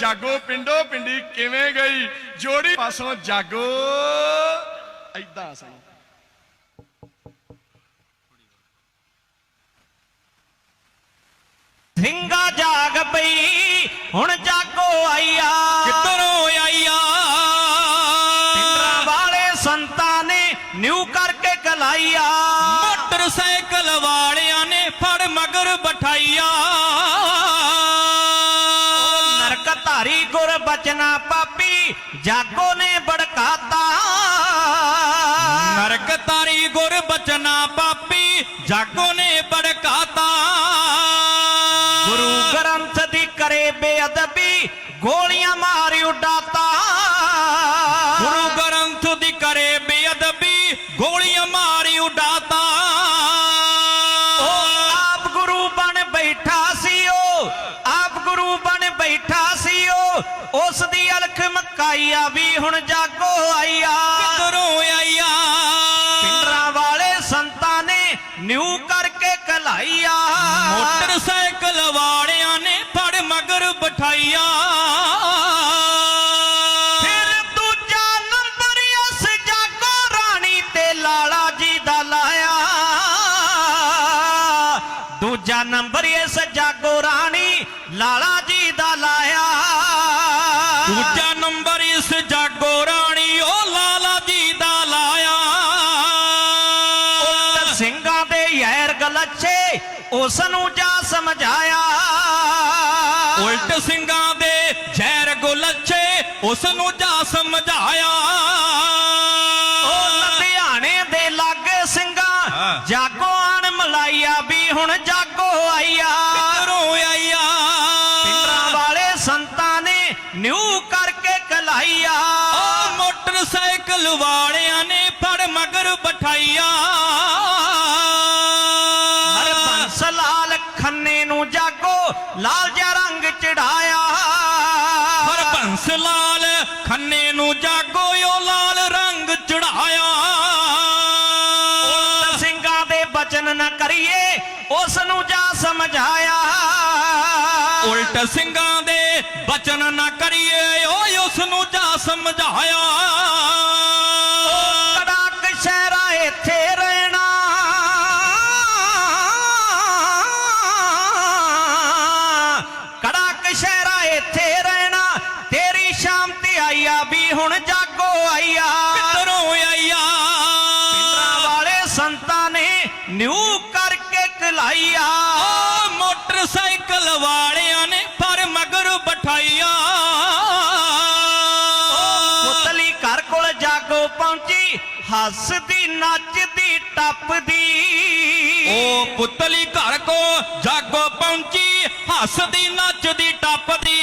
ਜਾਗੋ ਪਿੰਡੋ ਪਿੰਡੀ ਕਿਵੇਂ ਗਈ? ਜੋੜੀ ਪਾਸੋਂ ਜਾਗੋ। ਐਦਾਂ ਸਹੀ ਸਿੰਘਾ ਜਾਗ ਪਈ ਹੁਣ ਜਾਗੋ ਆਈਆ। ਕਿੱਧਰੋਂ ਆਈਆ? ਪਿੰਡਰਾਂ ਵਾਲੇ ਸੰਤਾਂ ਨੇ ਨਿਊ ਕਰਕੇ ਕਲਾਈਆ। ਮੋਟਰਸਾਈਕਲ ਵਾਲਿਆਂ ਨੇ ਫੜ ਮਗਰ ਬਿਠਾਈਆ। ਧਾਰੀ ਗੁਰ ਬਚਨਾ ਪਾਪੀ ਜਾਗੋ ਨੇ ਬੜਕਾਤਾ ਨਰਕ ਤਾਰੀ ਗੁਰ ਬਚਨਾ ਪਾਪੀ ਜਾਗੋ ਨੇ ਬੜਕਾਤਾ ਗੁਰੂ ਗ੍ਰੰਥ ਦੀ ਕਰੇ ਬੇਅਦਬੀ ਗੋਲੀਆਂ ਮਾਰ ਉਡਾਤਾ। ਗੁਰੂ ਬੈਠਾ ਸੀ ਉਹ ਉਸ ਦੀ ਅਲਖ ਮਕਾਈਆ ਵੀ ਹੁਣ ਜਾਗੋ ਆਈਆ। ਕਿੱਧਰੋਂ ਆਈਆ? ਪਿੰਡਰਾਂ ਵਾਲੇ ਸੰਤਾਂ ਨੇ ਨਿਊ ਕਰਕੇ ਕਲਾਈਆ ਮੋਟਰਸਾਈਕਲ ਵਾਲਿਆਂ ਨੇ ਫੜ ਮਗਰ ਬਿਠਾਈਆ। ਉਸ ਨੂੰ ਜਾ ਸਮਝਾਇਆ। ਉਲਟ ਸਿੰਘਾਂ ਦੇ ਜ਼ਹਿਰ ਗੁਲੱਛੇ ਉਸ ਨੂੰ ਜਾ ਸਮਝਾਇਆ। ਉਹ ਲੁਧਿਆਣੇ ਦੇ ਲਾਗੇ ਸਿੰਘਾਂ। ਜਾਗੋ ਆਣ ਮਲਾਈਆ ਵੀ ਹੁਣ ਜਾਗੋ ਆਈਆ। ਕਿੱਧਰੋਂ ਆਈਆ। ਪਿੰਡਰਾਂ ਵਾਲੇ ਸੰਤਾਂ ਨੇ ਨਿਊ ਕਰਕੇ ਕਲਾਈਆ। ਉਹ ਮੋਟਰਸਾਈਕਲ ਵਾਲਿਆਂ ਨੇ ਫੜ ਮਗਰ ਬਿਠਾਈਆ। ਖੰਨੇ ਨੂੰ ਜਾਗੋ ਲਾਲ ਜਿਹਾ ਰੰਗ ਚੜਾਇਆ। ਹਰ ਬੰਸ ਲਾਲ ਖੰਨੇ ਨੂੰ ਜਾਗੋ ਉਹ ਲਾਲ ਰੰਗ ਚੜਾਇਆ। ਉਲਟ ਸਿੰਘਾਂ ਦੇ ਬਚਨ ਨਾ ਕਰੀਏ ਉਸ ਨੂੰ ਜਾ ਸਮਝਾਇਆ। ਉਲਟ ਸਿੰਘਾਂ ਦੇ ਬਚਨ ਨਾ ਕਰੀਏ ਓਏ ਉਸ ਨੂੰ ਜਾ ਸਮਝਾਇਆ। ਸ਼ਾਮ ਤੇ ਆਈਆ ਵੀ ਹੁਣ ਜਾਗੋ ਆਈਆ। ਕਿੱਧਰੋਂ ਆਈਆ? ਪਿੰਡਰਾਂ ਵਾਲੇ ਸੰਤਾਂ ਨੇ ਨਿਊ ਕਰਕੇ ਕਲਾਈਆ ਓ ਮੋਟਰਸਾਈਕਲ ਵਾਲਿਆਂ ਨੇ ਪਰ ਮਗਰ ਬਿਠਾਈਆ। ਪੁਤਲੀ ਘਰ ਕੋਲ ਜਾਗੋ ਪਹੁੰਚੀ ਹੱਸਦੀ ਨੱਚਦੀ ਟੱਪਦੀ। ਓ ਪੁੱਤਲੀ ਘਰ ਕੋ ਜਾਗੋ ਪਹੁੰਚੀ ਹੱਸਦੀ ਨੱਚਦੀ ਟੱਪਦੀ।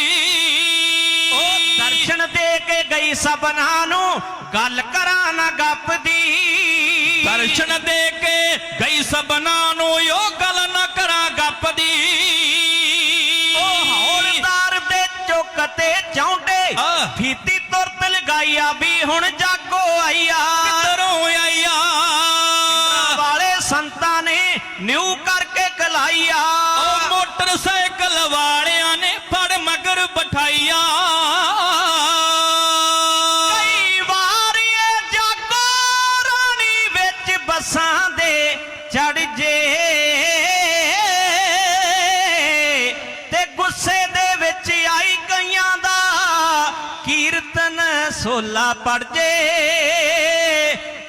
ਦਰਸ਼ਨ ਦੇ ਕੇ ਗਈ ਸਭਨਾਂ ਨੂੰ ਗੱਲ ਕਰਾਂ ਨਾ ਗੱਪਦੀ ਦਰਸ਼ਨ ਦੇ ਕੇ ਗਈ ਸਬਨਾ ਨੂੰ ਉਹ ਗੱਲ ਨਾ ਕਰਾਂ ਗੱਪਦੀ ਉਹ ਹੌਲਦਾਰ ਦੇ ਚੁੱਕ ਤੇ ਚੌਂਡੇ ਹਾਂ। ਫੀਤੀ ਤੁਰਤ ਲਗਾਈਆ ਵੀ ਹੁਣ ਜਾਗੋ ਆਈਆ। ਕਿੱਧਰੋਂ ਆਈਆ? ਵਾਲੇ ਸੰਤਾਂ ਨੇ ਨਿਊ ਕਰਕੇ ਕਲਾਈਆ ਉਹ ਮੋਟਰਸਾਈਕਲ ਵਾਲਿਆਂ ਨੇ ਫੜ ਮਗਰ ਬਿਠਾਈਆ। ਸੋਲਾ ਪੜ ਜੇ।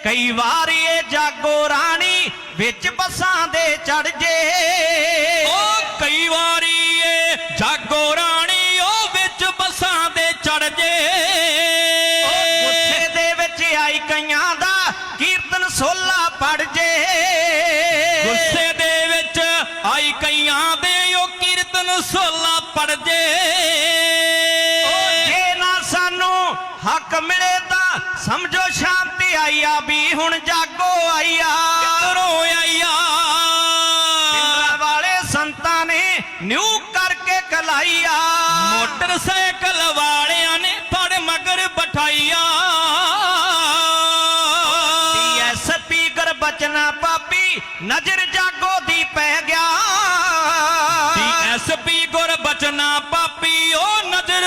ਕਈ ਵਾਰ ਇਹ ਜਾਗੋ ਰਾਣੀ ਵਿੱਚ ਬੱਸਾਂ ਦੇ ਚੜ ਜੇ। ਉਹ ਕਈ ਵਾਰੀ ਏ ਜਾਗੋ ਰਾਣੀ ਉਹ ਵਿੱਚ ਬੱਸਾਂ ਦੇ ਚੜ ਜੇ। ਗੁੱਸੇ ਦੇ ਵਿੱਚ ਆਈ ਕਈਆਂ ਦਾ ਕੀਰਤਨ ਸੋਲਾ ਪੜ ਜੇ। ਗੁੱਸੇ ਦੇ ਵਿੱਚ ਆਈ ਕਈਆਂ ਦੇ ਉਹ ਕੀਰਤਨ ਸੋਲਾ ਪੜ ਜੇ। ਮਿਲੇ ਤਾਂ ਸਮਝੋ ਸ਼ਾਂਤੀ ਆਈਆ ਵੀ ਹੁਣ ਜਾਗੋ ਆਈਆ। ਕਿੱਧਰੋਂ ਆਈਆ? ਪਿੰਡਰਾਂ ਵਾਲੇ ਸੰਤਾਂ ਨੇ ਨਿਊ ਕਰਕੇ ਕਲਾਈਆ। ਮੋਟਰਸਾਈਕਲ ਵਾਲਿਆਂ ਨੇ ਫੜ ਮਗਰ ਬਿਠਾਈਆ। ਡੀਐਸਪੀ ਗੁਰਬਚਨਾ ਪਾਪੀ ਨਜ਼ਰ ਜਾਗੋ ਦੀ ਪੈ ਗਿਆ। ਡੀਐਸਪੀ ਗੁਰਬਚਨਾ ਪਾਪੀ ਉਹ ਨਜ਼ਰ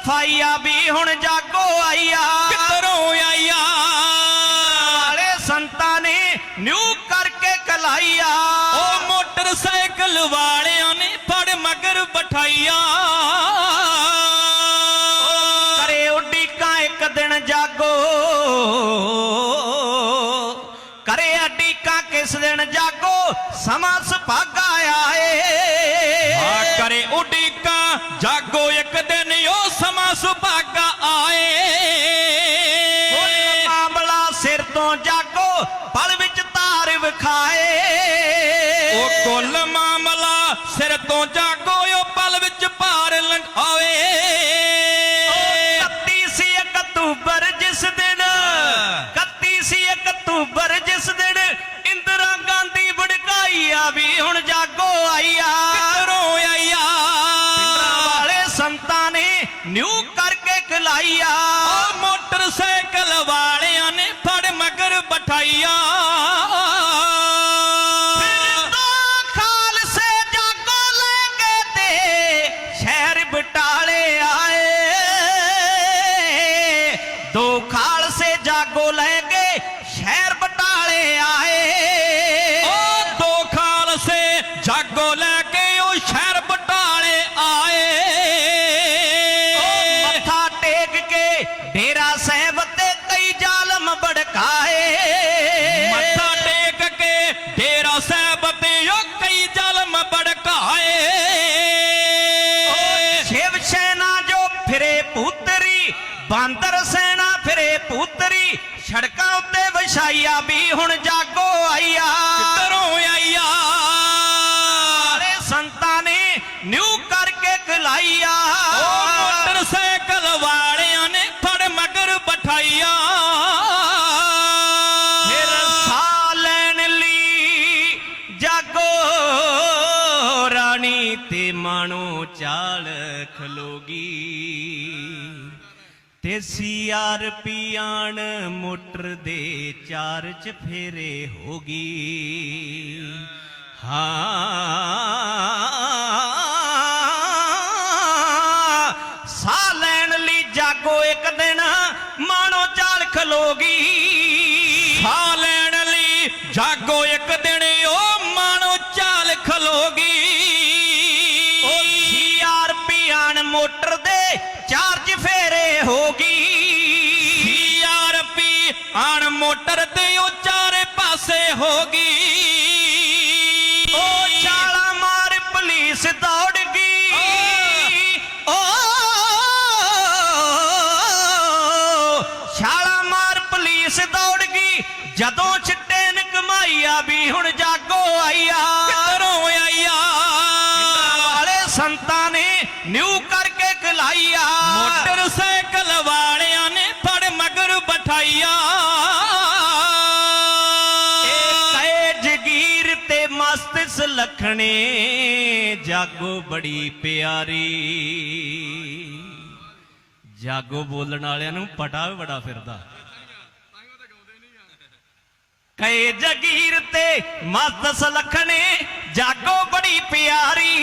ਸਫ਼ਾਈ ਆ ਵੀ ਹੁਣ ਜਾਗੋ ਆਈਆ। ਕਿਧਰੋਂ ਆਈਆ? ਵਾਲੇ ਸੰਤਾਂ ਨੇ ਨਿਊ ਕਰਕੇ ਕਲਾਈਆ। ਉਹ ਮੋਟਰਸਾਈਕਲ ਵਾਲਿਆਂ ਨੇ ਫੜ ਮਗਰ ਬਿਠਾਈਆ। ਕਰੇ ਉਡੀਕਾਂ ਇੱਕ ਦਿਨ ਜਾਗੋ। ਕਰੇ ਉਡੀਕਾਂ ਕਿਸ ਦਿਨ ਜਾਗੋ? ਸਮਾਂ ਸੁਭਾਗਾ ਆਏ। ਆ ਕਰੇ ਉਡੀਕਾ ਜਾਗੋ ਫਿਰੇ ਪੁੱਤਰੀ ਬਾਂਦਰ ਸੈਨਾ ਫਿਰੇ ਪੁੱਤਰੀ ਸੜਕਾਂ ਉੱਤੇ ਵਿਛਾਈਆ ਵੀ ਹੁਣ ਜਾਗੋ ਆਈਆ। ਕਿਧਰੋਂ ਆਈਆ? ਵਾਲੇ ਸੰਤਾਂ ਨੇ ਨਿਊ ਕਰਕੇ ਖਲਾਈਆ। ਉਹ ਮੋਟਰਸਾਈਕਲ ਵਾਲਿਆਂ ਨੇ ਫੜ ਮਗਰ ਬਿਠਾਈਆ। ਫਿਰ ਸਾਹ ਲੈਣ ਲਈ ਜਾਗੋ ਰਾਣੀ ਤੇ ਮਾਣੋ ਚਾਲ ਖਲੋਗੀ ਤੇ ਸੀਆਰ ਪੀਆਣ ਮੋਟਰ ਦੇ ਚਾਰ ਚ ਫੇਰੇ ਹੋਗੀ ਹਾਂ, ਸਾਹ ਲੈਣ ਲਈ ਜਾਗੋ ਇੱਕ ਦਿਨ, ਮਾਣੋ ਚਾਲ ਖਲੋਗੀ ਸਾਹ ਲੈਣ ਲਈ ਜਾਗੋ ਇੱਕ ਦਿਨ ਉਹ ਮੋਟਰ ਤੇ ਉਹ ਚਾਰੇ ਪਾਸੇ ਹੋ ਗਈ। ਉਹ ਛਾਲਾ ਮਾਰ ਪੁਲਿਸ ਦਾ ਸੁਲੱਖਣੇ ਜਾਗੋ ਬੜੀ ਪਿਆਰੀ। ਜਾਗੋ ਬੋਲਣ ਵਾਲਿਆਂ ਨੂੰ ਪਟਾ ਵੀ ਬੜਾ ਫਿਰਦਾ। ਕਹੇ ਜਗੀਰ ਤੇ ਮਸਤ ਸੁਲੱਖਣੇ ਜਾਗੋ ਬੜੀ ਪਿਆਰੀ।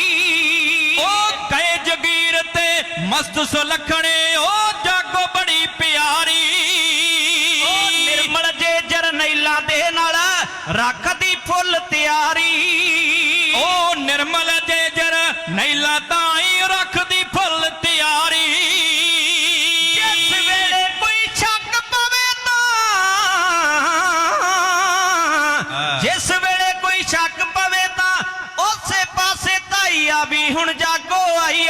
ਉਹ ਕਹੇ ਜਗੀਰ ਤੇ ਮਸਤ ਸੁਲੱਖਣੇ ਉਹ ਜਾਗੋ ਬੜੀ ਪਿਆਰੀ। ਉਹ ਨਿਰਮਲ ਜੇ ਜਰਨੈਲਾਂ ਦੇ ਨਾਲ ਰੱਖਦੀ ਫੁੱਲ ਤਿਆਰੀ। ਨਿਰਮਲ ਜੇ ਜਰ ਨੈਲਾ ਤਾਈ ਰੱਖਦੀ ਫੁੱਲ ਤਿਆਰੀ। ਜਿਸ ਵੇਲੇ ਕੋਈ ਸ਼ੱਕ ਪਵੇ ਤਾਂ ਜਿਸ ਵੇਲੇ ਕੋਈ ਸ਼ੱਕ ਪਵੇ ਤਾਂ ਉਸੇ ਪਾਸੇ ਧਾਈਆ ਵੀ ਹੁਣ ਜਾਗੋ ਆਈ